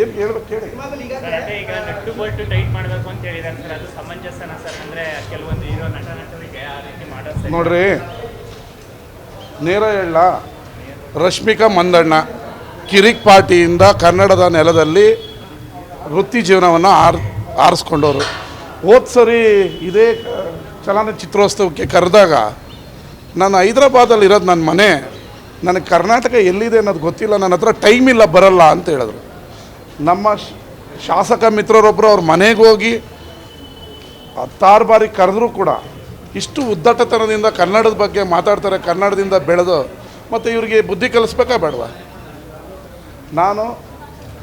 ಏನು ಹೇಳ್ಬೇಕು ಹೇಳಿ ಸರ್ ಅದೇ ಈಗ ನಟ್ಟು ಬೋಲ್ಟ್ ಟೈಟ್ ಮಾಡಬೇಕು ಅಂತ ಹೇಳಿದಾರೆ ಸರ್. ಅದು ಸಮಂಜಸನ ಸರ್. ಅಂದ್ರೆ ಕೆಲವೊಂದು ಹೀರೋ ನಟ ನಟರಿಗೆ ಆ ರೀತಿ ಮಾಡೋದು ನೋಡ್ರಿ. ನೇರ ಹೇಳ. ರಶ್ಮಿಕಾ ಮಂದಣ್ಣ ಕಿರಿಕ್ ಪಾರ್ಟಿಯಿಂದ ಕನ್ನಡದ ನೆಲದಲ್ಲಿ ವೃತ್ತಿ ಜೀವನವನ್ನು ಆರ್ ಆರಿಸ್ಕೊಂಡವರು. ಹೋದ ಸರಿ ಇದೇ ಚಲನಚಿತ್ರೋತ್ಸವಕ್ಕೆ ಕರೆದಾಗ ನಾನು ಹೈದ್ರಾಬಾದಲ್ಲಿ ಇರೋದು ನನ್ನ ಮನೆ ನನಗೆ ಕರ್ನಾಟಕ ಎಲ್ಲಿದೆ ಅನ್ನೋದು ಗೊತ್ತಿಲ್ಲ ನನ್ನ ಹತ್ರ ಟೈಮ್ ಇಲ್ಲ ಬರಲ್ಲ ಅಂತ ಹೇಳಿದ್ರು. ನಮ್ಮ ಶಾಸಕ ಮಿತ್ರರೊಬ್ಬರು ಅವ್ರ ಮನೆಗೆ ಹೋಗಿ ಹತ್ತಾರು ಬಾರಿ ಕರೆದ್ರೂ ಕೂಡ ಇಷ್ಟು ಉದ್ದಟತನದಿಂದ ಕನ್ನಡದ ಬಗ್ಗೆ ಮಾತಾಡ್ತಾರೆ, ಕನ್ನಡದಿಂದ ಬೆಳೆದು ಮತ್ತು ಇವರಿಗೆ ಬುದ್ಧಿ ಕಲಿಸ್ಬೇಕಾ ಬೇಡವ? ನಾನು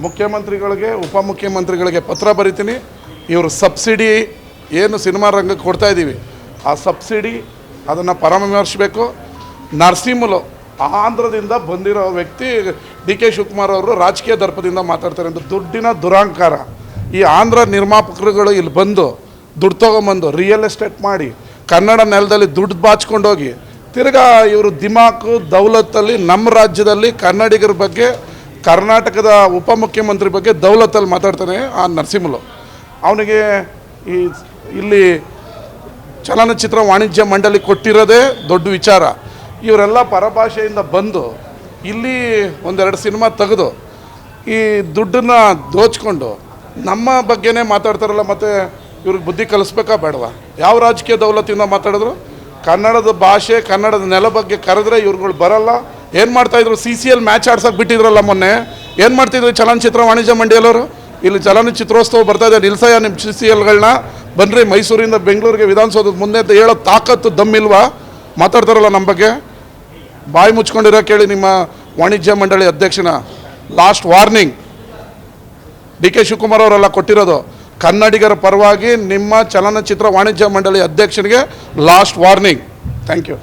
ಮುಖ್ಯಮಂತ್ರಿಗಳಿಗೆ, ಉಪಮುಖ್ಯಮಂತ್ರಿಗಳಿಗೆ ಪತ್ರ ಬರಿತೀನಿ. ಇವರು ಸಬ್ಸಿಡಿ ಏನು ಸಿನಿಮಾ ರಂಗಕ್ಕೆ ಕೊಡ್ತಾ ಇದ್ದೀವಿ ಆ ಸಬ್ಸಿಡಿ ಅದನ್ನು ಪರಾಮರ್ಶಿಸಬೇಕು. ನರಸಿಂಹಲು ಆಂಧ್ರದಿಂದ ಬಂದಿರೋ ವ್ಯಕ್ತಿ ಡಿ ಕೆ ಶಿವಕುಮಾರ್ ಅವರು ರಾಜಕೀಯ ದರ್ಪದಿಂದ ಮಾತಾಡ್ತಾರೆ ಅಂತ ದುಡ್ಡಿನ ದುರಾಂಕಾರ. ಈ ಆಂಧ್ರ ನಿರ್ಮಾಪಕರುಗಳು ಇಲ್ಲಿ ಬಂದು ದುಡ್ಡು ತೊಗೊಂಬಂದು ರಿಯಲ್ ಎಸ್ಟೇಟ್ ಮಾಡಿ ಕನ್ನಡ ನೆಲದಲ್ಲಿ ದುಡ್ಡು ಬಾಚ್ಕೊಂಡೋಗಿ ತಿರ್ಗಾ ಇವರು ದಿಮಾಕು, ದೌಲತ್ತಲ್ಲಿ ನಮ್ಮ ರಾಜ್ಯದಲ್ಲಿ ಕನ್ನಡಿಗರ ಬಗ್ಗೆ, ಕರ್ನಾಟಕದ ಉಪಮುಖ್ಯಮಂತ್ರಿ ಬಗ್ಗೆ ದೌಲತ್ತಲ್ಲಿ ಮಾತಾಡ್ತಾನೆ ಆ ನರಸಿಂಹಲು. ಅವನಿಗೆ ಈ ಇಲ್ಲಿ ಚಲನಚಿತ್ರ ವಾಣಿಜ್ಯ ಮಂಡಳಿ ಕೊಟ್ಟಿರೋದೇ ದೊಡ್ಡ ವಿಚಾರ. ಇವರೆಲ್ಲ ಪರಭಾಷೆಯಿಂದ ಬಂದು ಇಲ್ಲಿ ಒಂದೆರಡು ಸಿನಿಮಾ ತೆಗೆದು ಈ ದುಡ್ಡನ್ನು ದೋಚ್ಕೊಂಡು ನಮ್ಮ ಬಗ್ಗೆನೇ ಮಾತಾಡ್ತಾರಲ್ಲ ಮತ್ತು ಇವ್ರಿಗೆ ಬುದ್ಧಿ ಕಲಿಸ್ಬೇಕಾ ಬೇಡವಾ? ಯಾವ ರಾಜಕೀಯ ದೌಲತ್ತಿಂದ ಮಾತಾಡಿದ್ರು? ಕನ್ನಡದ ಭಾಷೆ, ಕನ್ನಡದ ನೆಲ ಬಗ್ಗೆ ಕರೆದ್ರೆ ಇವ್ರುಗಳು ಬರಲ್ಲ. ಏನು ಮಾಡ್ತಾಯಿದ್ರು ಸಿ ಸಿ ಎಲ್ ಮ್ಯಾಚ್ ಆಡ್ಸೋಕೆ ಬಿಟ್ಟಿದ್ರಲ್ಲ ಮೊನ್ನೆ. ಏನು ಮಾಡ್ತಿದ್ರು ಚಲನಚಿತ್ರ ವಾಣಿಜ್ಯ ಮಂಡಿಯಲ್ಲವರು ಇಲ್ಲಿ ಚಲನಚಿತ್ರೋತ್ಸವ ಬರ್ತಾ ಇದೆ. ನಿಲ್ಸಯ್ಯ ನಿಮ್ಮ ಸಿ ಸಿ ಎಲ್ಗಳನ್ನ ಬನ್ನಿರಿ ಮೈಸೂರಿಂದ ಬೆಂಗಳೂರಿಗೆ ವಿಧಾನಸೌಧದ ಮುಂದೆ ಅಂತ ಹೇಳೋ ತಾಕತ್ತು ದಮ್ಮಿಲ್ವಾ? ಮಾತಾಡ್ತಾರಲ್ಲ ನಮ್ಮ ಬಗ್ಗೆ. ಬಾಯಿ ಮುಚ್ಕೊಂಡಿರೋ ಕೇಳಿ ನಿಮ್ಮ ವಾಣಿಜ್ಯ ಮಂಡಳಿ ಅಧ್ಯಕ್ಷನ last warning D K Shivakumar ಅವರೆಲ್ಲ ಕೊಟ್ಟಿರೋದು, ಕನ್ನಡಿಗರ ಪರವಾಗಿ ನಿಮ್ಮ ಚಲನಚಿತ್ರ ವಾಣಿಜ್ಯ ಮಂಡಳಿ ಅಧ್ಯಕ್ಷನಿಗೆ ಲಾಸ್ಟ್ ವಾರ್ನಿಂಗ್ ಥ್ಯಾಂಕ್ ಯು